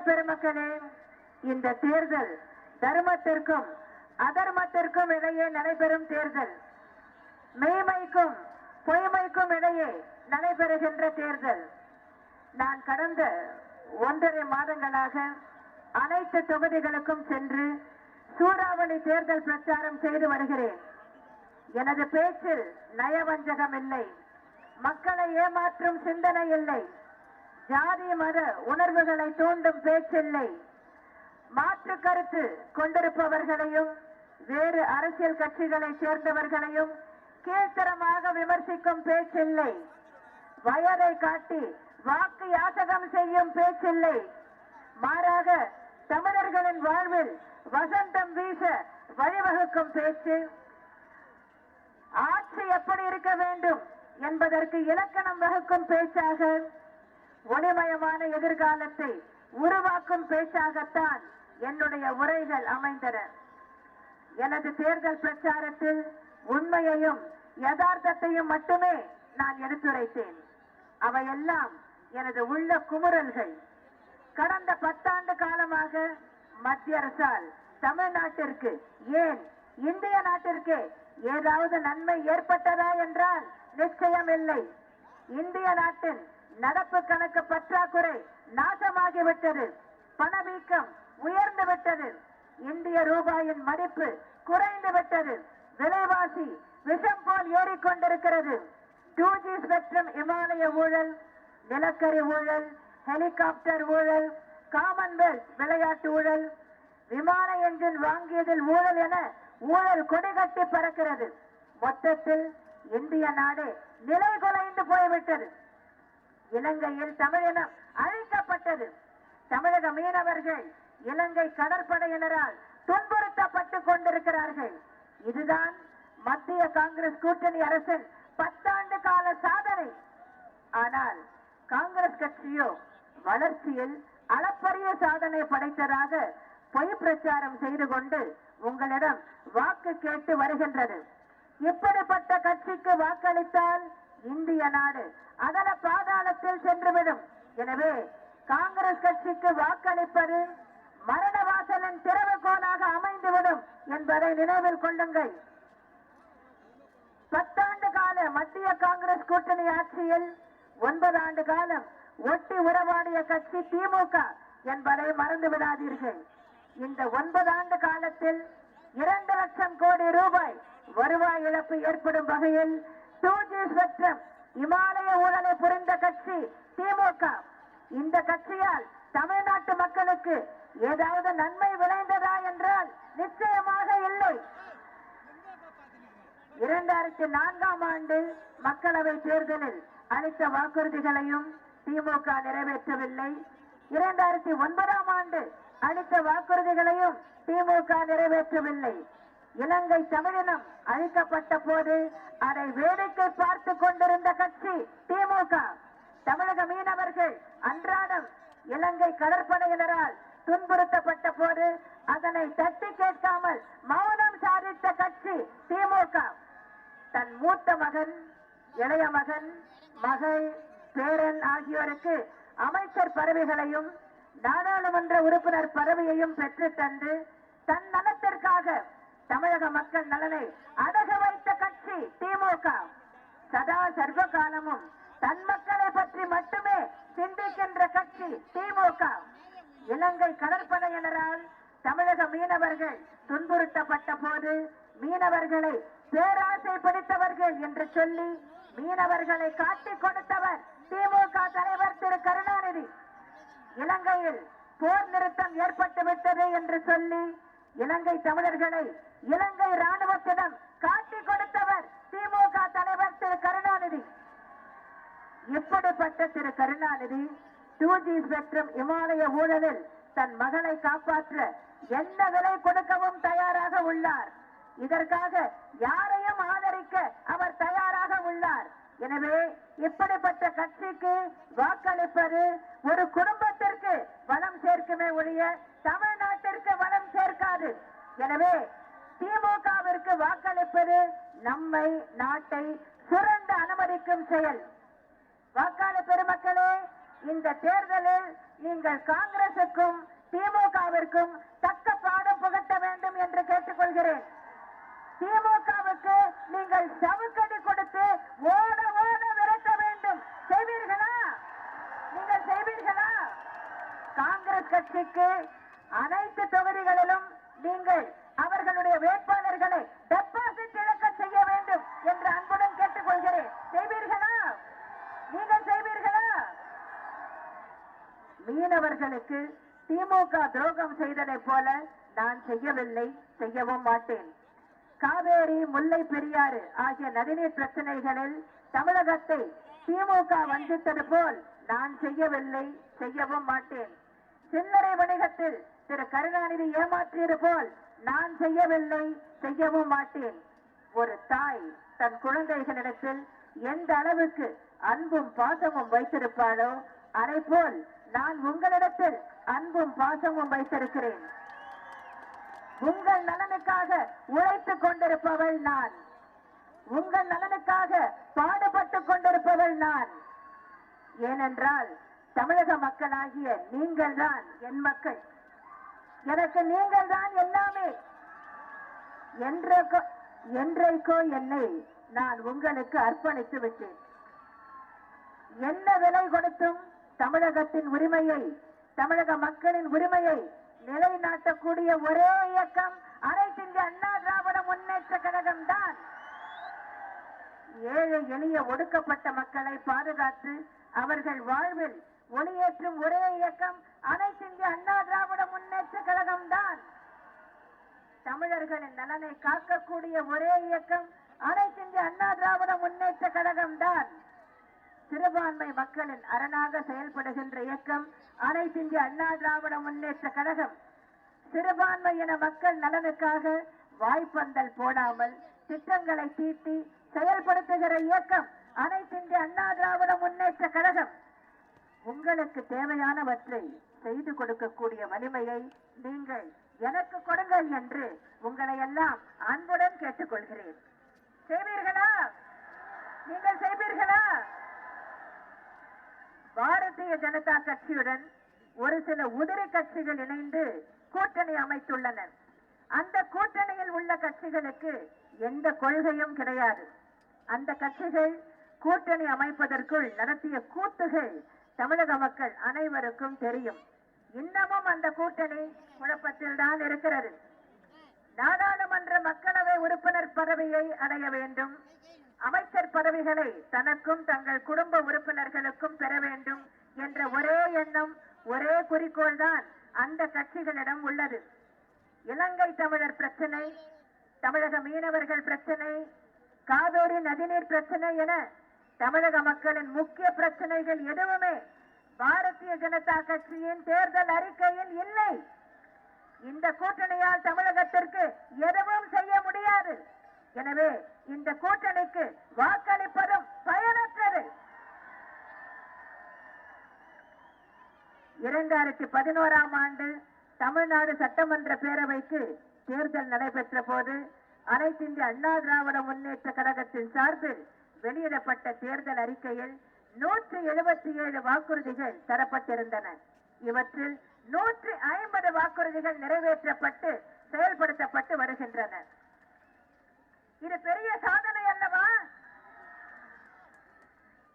பெருமக்களே இந்த தேர்தல் தர்மத்திற்கும் அதர்மத்திற்கும் இடையே நடைபெறும் தேர்தல். மெய்மைக்கும் பொய்மைக்கும் இடையே நடைபெறுகின்ற தேர்தல். நான் கடந்த ஒன்றரை மாதங்களாக அனைத்து தொகுதிகளுக்கும் சென்று சூறாவளி தேர்தல் பிரச்சாரம் செய்து வருகிறேன். எனது பேச்சில் நயவஞ்சகம் இல்லை. மக்களை ஏமாற்றும் சிந்தனை இல்லை. ஜாதி மத உணர்வுகளை தூண்டும் பேச்சில்லை. மாற்று கருத்து கொண்டிருப்பவர்களையும் வேறு அரசியல் கட்சிகளை சேர்ந்தவர்களையும் கீழ்த்தரமாக விமர்சிக்கும் பேச்சில்லை. வயதை காட்டி வாக்கு யாசகம் செய்யும் பேச்சில்லை. மாறாக தமிழர்களின் வாழ்வில் வசந்தம் வீச வழிவகுக்கும் பேச்சு ஆட்சி எப்படி இருக்க வேண்டும் என்பதற்கு இலக்கணம் வகுக்கும் பேச்சாக ஒளிமயமான எதிர்காலத்தை உருவாக்கும் பேச்சாகத்தான் என்னுடைய உரைகள் அமைந்தன. எனது தேர்தல் பிரச்சாரத்தில் உண்மையையும் யதார்த்தத்தையும் மட்டுமே நான் எடுத்துரைத்தேன். அவையெல்லாம் எனது உள்ள குமுறல்கள். கடந்த பத்தாண்டு காலமாக மத்திய அரசால் தமிழ்நாட்டிற்கு ஏன் இந்திய நாட்டிற்கு ஏதாவது நன்மை ஏற்பட்டதா என்றால் நிச்சயம் இல்லை இந்திய நாட்டின் நடப்பு கணக்கு பற்றாக்குறை நாசமாகிவிட்டது. பணவீக்கம் உயர்ந்து விட்டது. இந்திய ரூபாயின் மதிப்பு குறைந்து விட்டது. விலைவாசி விஷம் போல் ஏறிக்கொண்டிருக்கிறது. டூ ஜி ஸ்பெக்ட்ரம் இமாலய ஊழல் நிலக்கரி ஊழல் ஹெலிகாப்டர் ஊழல் காமன்வெல்த் விளையாட்டு ஊழல் விமான என்ஜின் வாங்கியதில் ஊழல் என ஊழல் கொடிகட்டி பறக்கிறது. மொத்தத்தில் இந்திய நாடு நிலை குலைந்து போய்விட்டது. இலங்கையில் தமிழினம் அழிக்கப்பட்டது. தமிழக மீனவர்கள் இலங்கை கடற்படையினரால் துன்புறுத்தப்பட்டுக் கொண்டிருக்கிறார்கள். இதுதான் மத்திய காங்கிரஸ் கூட்டணி அரசின் பத்தாண்டு கால சாதனை. ஆனால் காங்கிரஸ் கட்சியோ வளர்ச்சியில் அளப்பரிய சாதனை படைத்ததாக பொய் பிரச்சாரம் செய்து கொண்டு உங்களிடம் வாக்கு கேட்டு வருகின்றது. இப்படிப்பட்ட கட்சிக்கு வாக்களித்தால் இந்திய நாடு அதன பாதாளத்தில் சென்றுவிடும். எனவே காங்கிரஸ் கட்சிக்கு வாக்களிப்பது மரண வாசலின் திறவுகோலாக அமைந்துவிடும் என்பதை நினைவில் கொள்ளுங்கள். பத்தாண்டு கால மத்திய காங்கிரஸ் கூட்டணி ஆட்சியில் ஒன்பது ஆண்டு காலம் ஒட்டி உறவாடிய கட்சி திமுக என்பதை மறந்து விடாதீர்கள் இந்த ஒன்பது ஆண்டு காலத்தில் இரண்டு லட்சம் கோடி ரூபாய் வருவாய் இழப்பு ஏற்படும் வகையில் ஸ்பெக்ட்ரம் இமாலய ஊழலை புரிந்த கட்சி திமுக. இந்த கட்சியால் தமிழ்நாட்டு மக்களுக்கு ஏதாவது நன்மை விளைந்ததா என்றால் நிச்சயமாக இல்லை. இரண்டாயிரத்தி நான்காம் ஆண்டு மக்களவை தேர்தலில் அளித்த வாக்குறுதிகளையும் திமுக நிறைவேற்றவில்லை. இரண்டாயிரத்தி ஒன்பதாம் ஆண்டு அளித்த வாக்குறுதிகளையும் திமுக நிறைவேற்றவில்லை. இலங்கை தமிழினம் அழிக்கப்பட்ட போது அதை வேடிக்கை பார்த்து கொண்டிருந்த கட்சி திமுக. தமிழக மீனவர்கள் அன்றாடம் இலங்கை கடற்படையினரால் துன்புறுத்தப்பட்ட போது அதனை தட்டி கேட்காமல் மௌனம் சாதித்த கட்சி திமுக. தன் மூத்த மகன் இளைய மகன் மகள் பேரன் ஆகியோருக்கு அமைச்சர் பதவிகளையும் நாடாளுமன்ற உறுப்பினர் பதவியையும் பெற்று தந்து தன் நலத்திற்காக தமிழக மக்கள் நலனை அடக வைத்த கட்சி திமுக. சதா சர்வ காலமும் தன் மக்களை பற்றி மட்டுமே சிந்திக்கின்ற கட்சி திமுக. இலங்கை கடற்படையினரால் தமிழக மீனவர்கள் துன்புறுத்தப்பட்ட போது மீனவர்களை பேராசை பிடித்தவர்கள் என்று சொல்லி மீனவர்களை காட்டிக் கொடுத்தவர் திமுக தலைவர் திரு கருணாநிதி. இலங்கையில் போர் நிறுத்தம் ஏற்பட்டு விட்டது என்று சொல்லி இலங்கை தமிழர்களை இலங்கை ராணுவத்திடம் காட்டி கொடுத்தவர் திமுக தலைவர் திரு. கருணாநிதி. இப்படிப்பட்ட திரு. கருணாநிதி? டூ ஜி ஸ்பெக்ட்ரம் இமாலய ஊழலில் தன் மகனை காப்பாற்ற எந்த விலை கொடுக்கவும் தயாராக உள்ளார். இதற்காக யாரையும் ஆதரிக்க அவர் தயாராக உள்ளார். எனவே இப்படிப்பட்ட கட்சிக்கு வாக்களிப்பது ஒரு குடும்பத்திற்கு வளம் சேர்க்குமே ஒழிய தமிழ்நாட்டிற்கு வளம் சேர்க்காது. எனவே திமுகவிற்கு வாக்களிப்பது நம்மை நாட்டை சுரண்ட அனுமதிக்கும் செயல். வாக்காளர் பெருமக்களே இந்த தேர்தலில் நீங்கள் காங்கிரசுக்கும் திமுகவிற்கும் தக்க பாடம் புகட்ட வேண்டும் என்று கேட்டுக்கொள்கிறேன். திமுகவுக்கு நீங்கள் சவுக்கடி கொடுத்து ஓட ஓட விரட்ட வேண்டும். செய்வீர்களா? நீங்கள் செய்வீர்களா? காங்கிரஸ் கட்சிக்கு அனைத்து தொகுதிகளிலும் நீங்கள் அவர்களுடைய வேட்பாளர்களை டெபாசிட் இழக்க செய்ய வேண்டும் என்று அன்புடன் கேட்டுக்கொள்கிறேன். செய்வீர்களா? நீங்கள் செய்வீர்களா? மீனவர்களுக்கு திமுக துரோகம் செய்ததை போல நான் செய்யவில்லை செய்யவும் மாட்டேன். காவேரி முல்லை பெரியாறு ஆகிய நதிநீர் பிரச்சனைகளில் தமிழகத்தை திமுக வஞ்சித்தது போல் நான் செய்யவில்லை செய்யவும் மாட்டேன். சில்லறை வணிகத்தில் திரு கருணாநிதி ஏமாற்றியது போல் நான் செய்யவில்லை செய்யவும் மாட்டேன். ஒரு தாய் தன் குழந்தைகளிடத்தில் எந்த அளவுக்கு அன்பும் பாசமும் வைத்திருப்பாளோ அதை போல் நான் உங்களிடத்தில் அன்பும் பாசமும் வைத்திருக்கிறேன். உங்கள் நலனுக்காக உழைத்துக் கொண்டிருப்பவள் நான். உங்கள் நலனுக்காக பாடுபட்டுக் கொண்டிருப்பவள் நான். ஏனென்றால் தமிழக மக்களாகிய நீங்கள் தான் என் மக்கள். எனக்கு நீங்கள் தான் எல்லாமே. என்றைக்கோ என்றைக்கோ என்னை நான் உங்களுக்கு அர்ப்பணித்து விட்டேன். என்ன விலை கொடுத்தும் தமிழகத்தின் உரிமையை தமிழக மக்களின் உரிமையை நிலைநாட்டக்கூடிய ஒரே இயக்கம் அனைத்து இந்திய அண்ணா திராவிட முன்னேற்ற கழகம் தான். ஏழை எளிய ஒடுக்கப்பட்ட மக்களை பாதுகாத்து அவர்கள் வாழ்வில் ஒளியேற்றும் ஒரே இயக்கம் அனைத்து இந்திய அண்ணா திராவிட முன்னேற்ற கழகம் தான் தமிழர்களின் நலனை காக்கக்கூடிய ஒரே இயக்கம் அனைத்து இந்திய அண்ணா திராவிட முன்னேற்ற கழகம் தான் சிறுபான்மை மக்களின் அரணாக செயல்படுகின்ற இயக்கம் அனைத்து இந்திய அண்ணா திராவிட முன்னேற்ற கழகம். சிறுபான்மையின மக்கள் நலனுக்காக வாய்ப்பந்தல் போடாமல் திட்டங்களை தீட்டி செயல்படுத்துகிற இயக்கம் அனைத்து இந்திய அண்ணா திராவிட முன்னேற்ற கழகம். உங்களுக்கு தேவையானவற்றை செய்து கொடுக்கக்கூடிய வலிமையை நீங்கள் எனக்கு கொடுங்கள் என்று உங்களை எல்லாம் அன்புடன் கேட்டுக்கொள்கிறேன். செய்வீர்களா? நீங்கள் செய்வீர்களா? பாரதிய ஜனதா கட்சியுடன் ஒரு சில உதிரி கட்சிகள் இணைந்து கூட்டணி அமைத்துள்ளனர். அந்த கூட்டணியில் உள்ள கட்சிகளுக்கு எந்த கொள்கையும் கிடையாது. அந்த கட்சிகள் கூட்டணி அமைப்பதற்குள் நடத்திய கூத்துகள் தமிழக மக்கள் அனைவருக்கும் தெரியும். இன்னமும் அந்த கூட்டணி குழப்பத்தில் தான் இருக்கிறது. நாடாளுமன்ற மக்களவை உறுப்பினர் பதவியை அடைய வேண்டும். அமைச்சர் பதவிகளை தனக்கும் தங்கள் குடும்ப உறுப்பினர்களுக்கும் பெற வேண்டும் என்ற ஒரே எண்ணம் ஒரே குறிக்கோள் தான் அந்த கட்சிகளிடம் உள்ளது. இலங்கை தமிழர் பிரச்சனை தமிழக மீனவர்கள் பிரச்சனை காவேரி நதிநீர் பிரச்சனை என தமிழக மக்களின் முக்கிய பிரச்சனைகள் எதுவுமே பாரதிய ஜனதா கட்சியின் தேர்தல் அறிக்கையில் இல்லை. இந்த கூட்டணியால் தமிழகத்திற்கு எதுவும் செய்ய முடியாது. எனவே இந்த கூட்டணிக்கு வாக்களிப்பதும் பயனற்றது. இரண்டாயிரத்தி பதினோராம் ஆண்டு தமிழ்நாடு சட்டமன்ற பேரவைக்கு தேர்தல் நடைபெற்ற போது அனைத்து இந்திய அண்ணா திராவிட முன்னேற்ற கழகத்தின் சார்பில் வெளியிடப்பட்ட தேர்தல் அறிக்கையில் நூற்றி எழுபத்தி ஏழு வாக்குறுதிகள் தரப்பட்டிருந்தன. இவற்றில் நூற்றி ஐம்பது வாக்குறுதிகள் நிறைவேற்றப்பட்டு செயல்படுத்தப்பட்டு வருகின்றன. இது பெரிய சாதனை அல்லவா?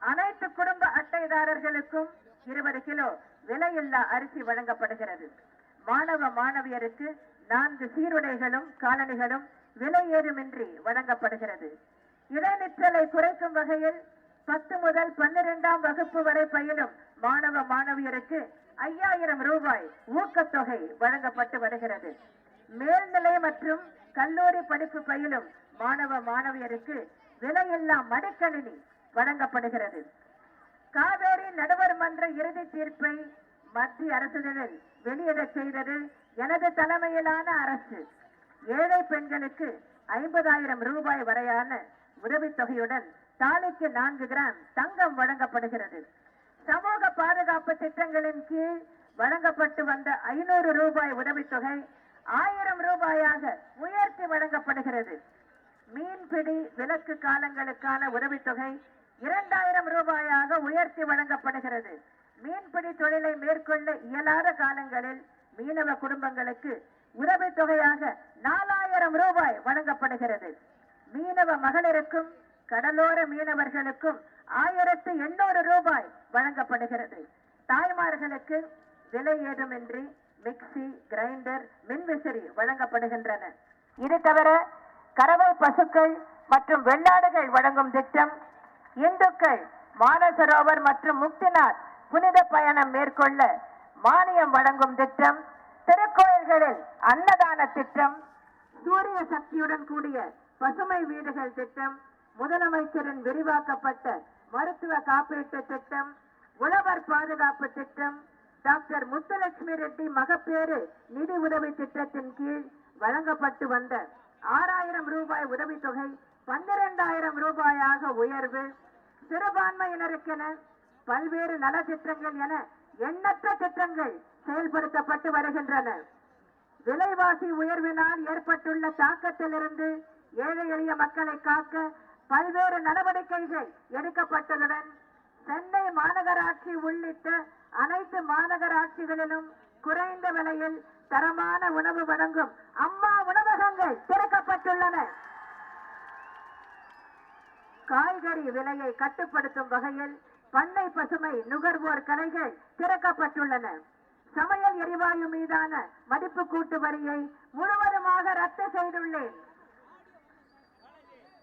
அனைத்து குடும்ப அட்டைதாரர்களுக்கும் இருபது கிலோ விலையில்லா அரிசி வழங்கப்படுகிறது. மாணவ மாணவியருக்கு நான்கு சீருடைகளும் காலணிகளும் விலை ஏதுமின்றி வழங்கப்படுகிறது. இடைநிற்றலை குறைக்கும் வகையில் பத்து முதல் பன்னிரெண்டாம் வகுப்பு வரை பயிலும் மாணவ மாணவியருக்கு ஐயாயிரம் ரூபாய் ஊக்கத்தொகை வழங்கப்பட்டு வருகிறது. மேல்நிலை மற்றும் கல்லூரி படிப்பு பயிலும் மாணவ மாணவியருக்கு விலையில்லா மடிக்கணினி வழங்கப்படுகிறது. காவேரி நடுவர் மன்ற இறுதி தீர்ப்பை மத்திய அரசுகளில் வெளியிட செய்தது எனது தலைமையிலான அரசு. ஏழை பெண்களுக்கு ஐம்பதாயிரம் ரூபாய் வரையான உதவித்தொகையுடன் தாலிக்கு நான்கு கிராம் தங்கம் வழங்கப்படுகிறது. சமூக பாதுகாப்பு திட்டங்களின் கீழ் வழங்கப்பட்டு வந்த ஐநூறு ரூபாய் உதவித்தொகை ஆயிரம் ரூபாயாக உயர்த்தி வழங்கப்படுகிறது. மீன்பிடி விலக்கு காலங்களுக்கான உதவித்தொகை இரண்டாயிரம் ரூபாயாக உயர்த்தி வழங்கப்படுகிறது. மீன்பிடி தொழிலை மேற்கொள்ள இயலாத காலங்களில் மீனவ குடும்பங்களுக்கு உதவித் தொகையாக நாலாயிரம் ரூபாய் வழங்கப்படுகிறது. மீனவ மகளிருக்கும் கடலோர மீனவர்களுக்கும் ஆயிரத்து எண்ணூறு ரூபாய் வழங்கப்படுகிறது. தாய்மார்களுக்கு விலை ஏதுமின்றி மிக்சி கிரைண்டர் மின்விசிறி வழங்கப்படுகின்றன. இது தவிர கறவை பசுக்கள் மற்றும் வெள்ளாடுகள் வழங்கும் திட்டம் இந்துக்கள் மானசரோவர் மற்றும் முக்திநாத் புனித பயணம் மேற்கொள்ள மானியம் வழங்கும் திட்டம் திருக்கோயில்களில் அன்னதான திட்டம் சூரிய சக்தியுடன் கூடிய பசுமை வீடுகள் திட்டம் முதலமைச்சரின் விரிவாக்கப்பட்ட மருத்துவ காப்பீட்டு திட்டம் உழவர் பாதுகாப்பு திட்டம் டாக்டர் முத்துலட்சுமி ரெட்டி மகப்பேறு நிதி உதவி திட்டத்தின் கீழ் வழங்கப்பட்டு வந்த ஆறாயிரம் ரூபாய் உதவித்தொகை பன்னிரண்டாயிரம் ரூபாயாக உயர்வு. சிறுபான்மையினருக்கென பல்வேறு நலத்திட்டங்கள் என எண்ணற்ற திட்டங்கள் செயல்படுத்தப்பட்டு வருகின்றன. விலைவாசி உயர்வினால் ஏற்பட்டுள்ள தாக்கத்திலிருந்து ஏழை எளிய மக்களை காக்க பல்வேறு நடவடிக்கைகள் எடுக்கப்பட்டதுடன் சென்னை மாநகராட்சி உள்ளிட்ட அனைத்து மாநகராட்சிகளிலும் குறைந்த விலையில் தரமான உணவு வழங்கும் அம்மா உணவகங்கள் திறக்கப்பட்டுள்ளன. காய்கறி விலையை கட்டுப்படுத்தும் வகையில் பண்ணை பசுமை நுகர்வோர் கலைகள் திறக்கப்பட்டுள்ளன. சமையல் எரிவாயு மீதான மதிப்பு கூட்டு வரியை முழுவதுமாக ரத்து செய்துள்ளேன்.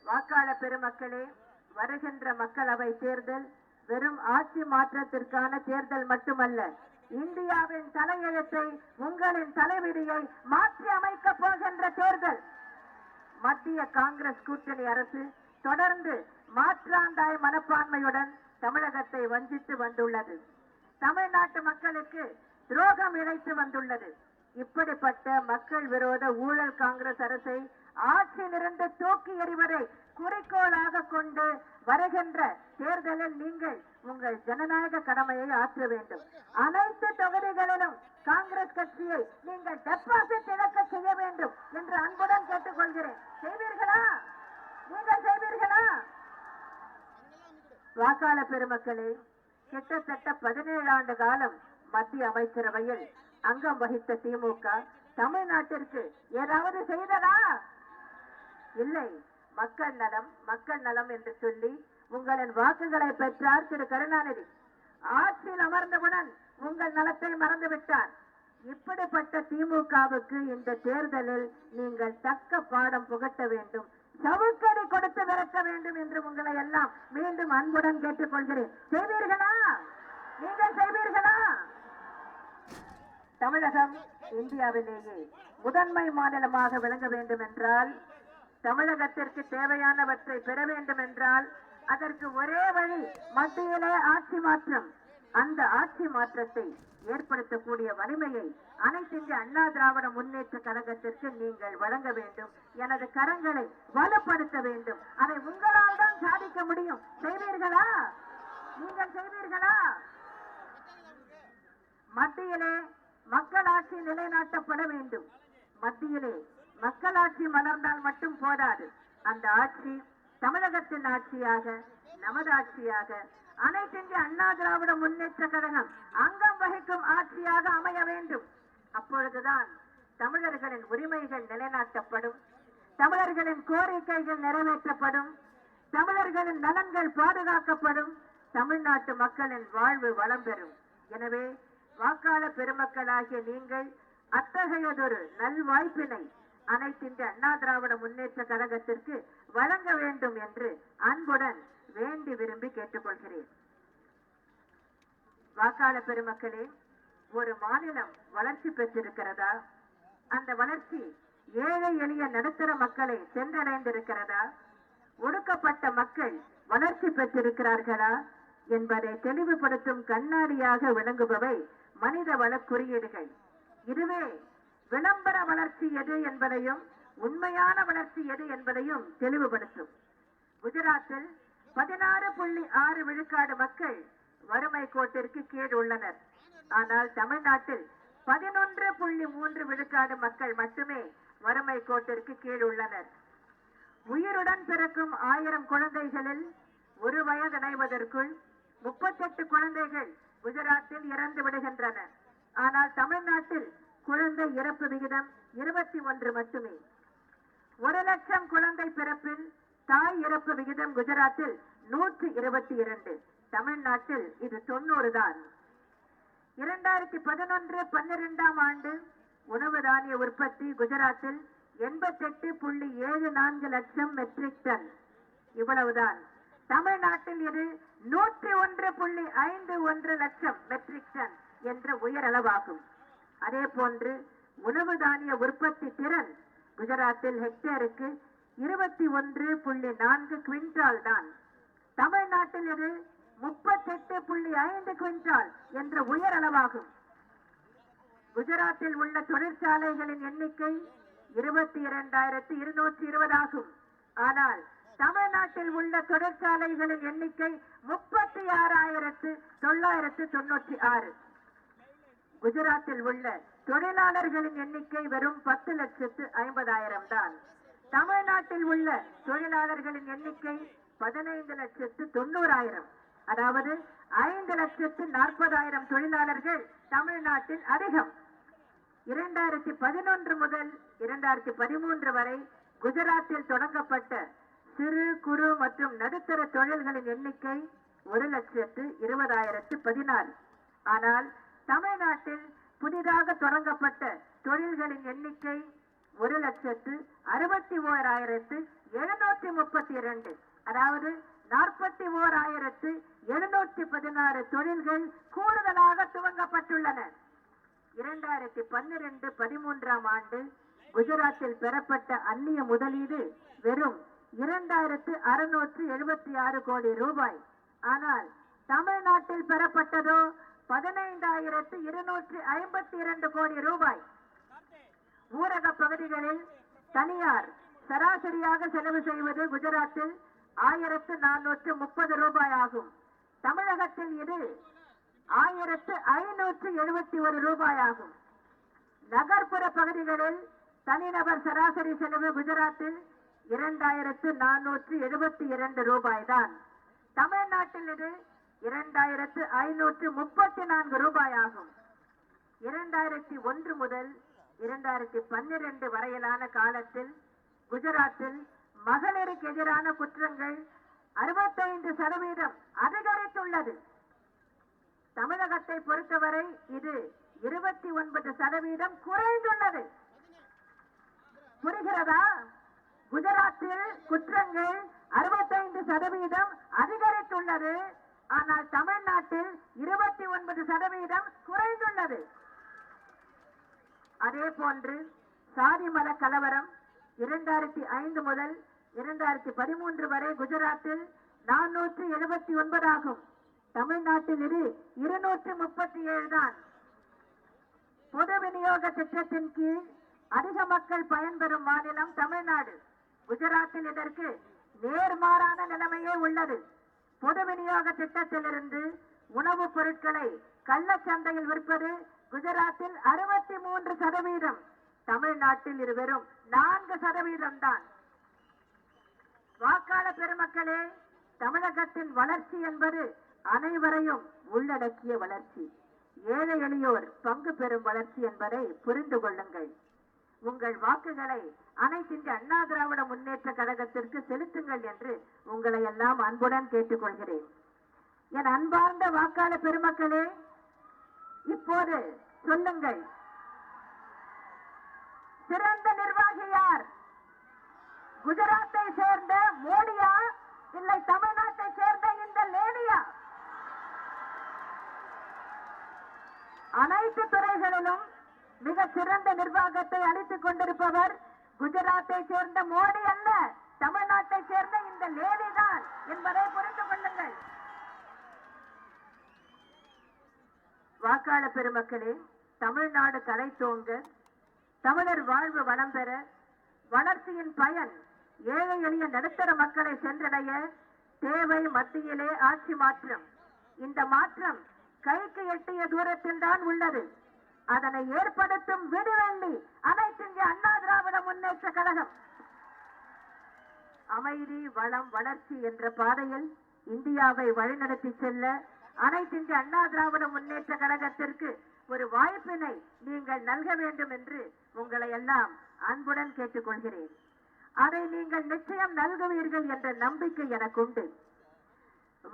வாக்காளர் பெருமக்களே வருகின்ற மக்களவை தேர்தல் வெறும் ஆட்சி மாற்றத்திற்கான தேர்தல் மட்டுமல்ல இந்தியாவின் தலையெழுத்தை உங்களின் தலைவிதியை மாற்றி அமைக்க போகின்ற தேர்தல். மத்திய காங்கிரஸ் கூட்டணி அரசு தொடர்ந்து மாற்றாந்தாய் மனப்பான்மையுடன் தமிழகத்தை வஞ்சித்து வந்துள்ளது. தமிழ்நாட்டு மக்களுக்கு துரோகம் இழைத்து வந்துள்ளது. இப்படிப்பட்ட மக்கள் விரோத ஊழல் காங்கிரஸ் அரசை ஆட்சியிலிருந்து தூக்கி எறிவதை குறிக்கோளாக கொண்டு வருகின்ற தேர்தலில் நீங்கள் உங்கள் ஜனநாயக கடமையை ஆற்ற வேண்டும். அனைத்து தொகுதிகளிலும் காங்கிரஸ் கட்சியை நீங்கள் டெபாசிட் இழக்க செய்ய வேண்டும் என்று அன்புடன் கேட்டுக்கொள்கிறேன். செய்வீர்களா? நீங்கள் செய்வீர்களா? வாக்காளர் பெருமக்களே கிட்டத்தட்ட பதினேழு ஆண்டு காலம் மத்திய அமைச்சரவையில் அங்கம் வகித்த திமுக தமிழ்நாட்டிற்கு ஏதாவது செய்ததா? இல்லை. மக்கள் நலம் மக்கள் நலம் என்று சொல்லி உங்களின் வாக்குகளை பெற்றார் திரு கருணாநிதி. ஆட்சியில் அமர்ந்தவுடன் உங்கள் நலத்தை மறந்துவிட்டார். இப்படிப்பட்ட திமுகவுக்கு இந்த தேர்தலில் நீங்கள் தக்க பாடம் புகட்ட வேண்டும். சவுக்கடி கொடுத்து விரட்ட வேண்டும் என்று உங்களை எல்லாம் மீண்டும் அன்புடன் கேட்டுக்கொள்கிறேன். செய்வீர்களா? நீங்கள் செய்வீர்களா? தமிழகம் இந்தியாவிலேயே முதன்மை மாநிலமாக விளங்க வேண்டும் என்றால் தமிழகத்திற்கு தேவையானவற்றை பெற வேண்டும் என்றால் அதற்கு ஒரே வழி மத்தியிலே ஆட்சி மாற்றம். அந்த ஆட்சி மாற்றத்தை ஏற்படுத்தக்கூடிய வலிமையை அனைத்திந்திய அண்ணா திராவிட முன்னேற்ற கழகத்திற்கு நீங்கள் வழங்க வேண்டும். எனது கரங்களை வலுப்படுத்த வேண்டும். அதை உங்களால் தான் சாதிக்க முடியும். செய்வீர்களா? நீங்கள் செய்வீர்களா? மத்தியிலே மக்களாட்சி நிலைநாட்டப்பட வேண்டும். மத்தியிலே மக்களாட்சி மலர்ந்தால் மட்டும் போதாது. அந்த ஆட்சி தமிழகத்தின் ஆட்சியாக நமது ஆட்சியாக அனைத்திந்திய அண்ணா திராவிட முன்னேற்ற கழகம் அங்கம் வகிக்கும் ஆட்சியாக அமைய வேண்டும். அப்பொழுதுதான் தமிழர்களின் உரிமைகள் நிலைநாட்டப்படும். தமிழர்களின் கோரிக்கைகள் நிறைவேற்றப்படும். தமிழர்களின் நலன்கள் பாதுகாக்கப்படும். தமிழ்நாட்டு மக்களின் வாழ்வு வளம் பெறும். எனவே வாக்காளர் பெருமக்களாகிய நீங்கள் அத்தகையதொரு நல்வாய்ப்பினை அனைத்திந்திய அண்ணா திராவிட முன்னேற்ற கழகத்திற்கு வழங்க வேண்டும் என்று அன்புடன் வேண்டி விரும்பி கேட்டுக்கொள்கிறேன். வாக்காளர் பெருமக்களே ஒரு மாநிலம் வளர்ச்சி பெற்றிருக்கிறதா? அந்த வளர்ச்சி ஏழை எளிய நடுத்தர மக்களை சென்றடைந்திருக்கிறதா? ஒடுக்கப்பட்ட மக்கள் வளர்ச்சி பெற்றிருக்கிறார்களா? என்பதை தெளிவுபடுத்தும் கண்ணாடியாக விளங்குபவை மனித வள குறியீடுகள். இதுவே விளம்பர வளர்ச்சி எது என்பதையும் உண்மையான வளர்ச்சி எது என்பதையும் தெளிவுபடுத்தும். குஜராத்தில் பதினாறு புள்ளி ஆறு விழுக்காடு மக்கள் வறுமை கோட்டிற்கு கீழ் உள்ளனர். ஆனால் தமிழ்நாட்டில் பதினொன்று புள்ளி மூன்று விழுக்காடு மக்கள் மட்டுமே வறுமை கோட்டிற்கு கீழ் உள்ளனர். உயிருடன் பிறக்கும் ஆயிரம் குழந்தைகளில் ஒரு வயதடைவதற்குள் முப்பத்தெட்டு குழந்தைகள் குஜராத்தில் இறந்து விடுகின்றன. ஆனால் தமிழ்நாட்டில் குழந்தை இறப்பு விகிதம் இருபத்தி ஒன்று மட்டுமே. ஒரு லட்சம் குழந்தை பிறப்பில் தாய் இறப்பு விகிதம் குஜராத்தில் நூற்றி இருபத்தி இரண்டு. தமிழ்நாட்டில் இது தொண்ணூறு தான். இரண்டாயிரத்தி பதினொன்று பன்னிரெண்டாம் ஆண்டு உணவு தானிய உற்பத்தி குஜராத்தில் எண்பத்தெட்டு புள்ளி ஏழு நான்கு லட்சம் மெட்ரிக் டன். இவ்வளவுதான். தமிழ்நாட்டில் இது நூற்றி ஒன்று புள்ளி ஐந்து ஒன்று லட்சம் மெட்ரிக் டன் என்ற உயரளவாகும் அதே போன்று உணவு தானிய உற்பத்தி திறன் குஜராத்தில் ஹெக்டேருக்கு இருபத்தி ஒன்று புள்ளி நான்கு குவிண்டால் தான். தமிழ்நாட்டில் இது முப்பத்தெட்டு புள்ளி ஐந்து குவிண்டால் என்ற உயர் அளவாகும் குஜராத்தில் உள்ள தொழிற்சாலைகளின் எண்ணிக்கை இருபத்தி இரண்டாயிரத்தி இருநூற்றி இருபதாகும் ஆனால் தமிழ்நாட்டில் உள்ள தொழிற்சாலைகளின் எண்ணிக்கை முப்பத்தி ஆறாயிரத்து தொள்ளாயிரத்து தொண்ணூற்றி ஆறு. குஜராத்தில் உள்ள தொழிலாளர்களின் எண்ணிக்கை வெறும் பத்து லட்சத்து ஐம்பதாயிரம் தான். தமிழ்நாட்டில் உள்ள தொழிலாளர்களின் எண்ணிக்கை பதினைந்து லட்சத்து தொண்ணூறாயிரம். அதாவது ஐந்து லட்சத்து நாற்பதாயிரம் தொழிலாளர்கள் தமிழ்நாட்டில் அதிகம். இரண்டாயிரத்தி பதினொன்று முதல் இரண்டாயிரத்தி பதிமூன்று வரை குஜராத்தில் தொடங்கப்பட்ட சிறு குறு மற்றும் நடுத்தர தொழில்களின் எண்ணிக்கை ஒரு லட்சத்து இருபதாயிரத்து பதினாறு. ஆனால் தமிழ்நாட்டில் புதிதாக தொடங்கப்பட்ட தொழில்களின் எண்ணிக்கை ஒரு லட்சத்து அறுபத்தி ஓராயிரத்து எழுநூத்தி முப்பத்தி இரண்டு. அதாவது நாற்பத்தி ஓராயிரத்து எழுநூத்தி பதினாறு தொழில்கள் கூடுதலாக துவங்கப்பட்டுள்ளன. இரண்டாயிரத்தி பன்னிரண்டு பதிமூன்றாம் ஆண்டு குஜராத்தில் பெறப்பட்ட அந்நிய முதலீடு வெறும் இரண்டாயிரத்து அறுநூற்று எழுபத்தி ஆறு கோடி ரூபாய். ஆனால் தமிழ்நாட்டில் பெறப்பட்டதோ பதினைந்தாயிரத்து இருநூற்று ஐம்பத்தி இரண்டு கோடி ரூபாய். ஊரக பகுதிகளில் தனியார் சராசரியாக செலவு செய்வது குஜராத்தில் ஆயிரத்து நானூற்று முப்பது ரூபாய் ஆகும் தமிழகத்தில் இது ஆயிரத்து ஐநூற்று எழுபத்தி ஒரு ரூபாய் ஆகும் நகர்ப்புற பகுதிகளில் தனிநபர் சராசரி செலவு குஜராத்தில் இரண்டாயிரத்து நானூற்று எழுபத்தி இரண்டு ரூபாய் தான் தமிழ்நாட்டில் இது இரண்டாயிரத்து ஐநூற்று முப்பத்தி நான்கு ரூபாய் ஆகும் இரண்டாயிரத்தி ஒன்று முதல் இரண்டாயிரத்தி பன்னிரண்டு வரையிலான காலத்தில் குஜராத்தில் மகளிருக்கு எதிரான குற்றங்கள் அறுபத்தைந்து சதவீதம் அதிகரித்துள்ளது. தமிழகத்தை பொறுத்தவரை இது இருபத்தி ஒன்பது சதவீதம் குறைந்துள்ளது. புரிகிறதா? குஜராத்தில் குற்றங்கள் அறுபத்தைந்து சதவீதம் அதிகரித்துள்ளது. ஆனால் தமிழ்நாட்டில் இருபத்தி ஒன்பது சதவீதம் குறைந்துள்ளது. அதே போன்று சாதி மத கலவரம் இரண்டாயிரத்தி ஐந்து முதல் இரண்டாயிரத்தி பதிமூன்று வரை குஜராத்தில் நானூற்று எழுபத்தி ஒன்பதாகும் தமிழ்நாட்டில் இது இருநூற்று முப்பத்தி ஏழு தான். பொது விநியோக திட்டத்தின் கீழ் அதிக மக்கள் பயன்பெறும் மாநிலம் தமிழ்நாடு. குஜராத்தில் இதற்கு நேர்மாறான நிலைமையே உள்ளது. பொது விநியோக திட்டத்திலிருந்து உணவுப் பொருட்களை கள்ளச்சந்தையில் விற்பது குஜராத்தில் அறுபத்தி மூன்று சதவீதம். தமிழ்நாட்டில் இது வெறும் நான்கு சதவீதம் தான். வாக்காளர் பெருமக்களே தமிழகத்தின் வளர்ச்சி என்பது அனைவரையும் உள்ளடக்கிய வளர்ச்சி. ஏழை எளியோர் பங்கு பெறும் வளர்ச்சி என்பதை புரிந்து கொள்ளுங்கள். உங்கள் வாக்குகளை அனைத்திந்திய அண்ணா திராவிட முன்னேற்ற கழகத்திற்கு செலுத்துங்கள் என்று உங்களை எல்லாம் அன்புடன் கேட்டுக்கொள்கிறேன். என் அன்பார்ந்த வாக்காளர் பெருமக்களே இப்போது சொல்லுங்கள். சிறந்த நிர்வாகி யார் குஜராத்தை சேர்ந்த மோடியா இல்லை தமிழ்நாட்டை சேர்ந்த இந்த லேடியா அனைத்து துறைகளிலும் மிக சிறந்த நிர்வாகத்தை அளித்துக் கொண்டிருப்பவர் குஜராத்தை சேர்ந்த மோடி அல்ல தமிழ்நாட்டை சேர்ந்த இந்த லேடி தான் என்பதை புரிந்து கொள்ளுங்கள். வாக்காளர் பெருமக்களே தமிழ்நாடு தலை தோங்க தமிழர் வாழ்வு வளம் பெற வளர்ச்சியின் பயன் ஏழை எளிய நடுத்தர மக்களை சென்றடைய தேவை மத்தியிலே ஆட்சி மாற்றம். இந்த மாற்றம் கைக்கு எட்டிய தூரத்தில் தான் உள்ளது. அதனை ஏற்படுத்தும் விடுவெள்ளி அனைத்து இந்திய அண்ணா திராவிட முன்னேற்ற கழகம். அமைதி வளம் வளர்ச்சி என்ற பாதையில் இந்தியாவை வழிநடத்தி செல்ல அனைத்து இந்திய அண்ணா திராவிட முன்னேற்ற கழகத்திற்கு ஒரு வாய்ப்பினை நீங்கள் நல்க வேண்டும் என்று உங்களை எல்லாம் அன்புடன் கேட்டுக்கொள்கிறேன். அதை நீங்கள் நிச்சயம் நல்குவீர்கள் என்ற நம்பிக்கை எனக்கு உண்டு.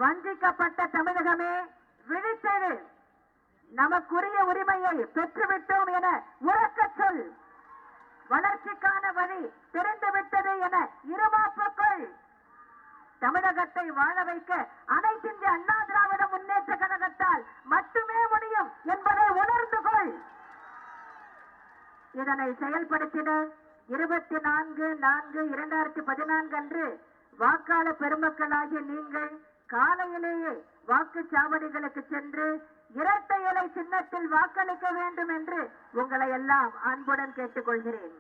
வஞ்சிக்கப்பட்ட தமிழகமே விழித்தெழு நமக்குரிய உரிமையை பெற்றுவிட்டோம் என உறக்க சொல். வளர்ச்சிக்கான வழி திறந்துவிட்டது என இருமாப்புக்குள் தமிழகத்தை வாழ வைக்க அனைத்து இந்திய அண்ணா திராவிட முன்னேற்ற கழகத்தால் மட்டுமே முடியும் என்பதை உணர்ந்து கொள். இதனை செயல்படுத்தின இருபத்தி நான்கு நான்கு இரண்டாயிரத்தி பதினான்கு அன்று வாக்காளர் பெருமக்களாகிய நீங்கள் காலையிலேயே வாக்குச்சாவடிகளுக்கு சென்று இரட்டை இலை சின்னத்தில் வாக்களிக்க வேண்டும் என்று உங்களை எல்லாம் அன்புடன் கேட்டுக்கொள்கிறேன்.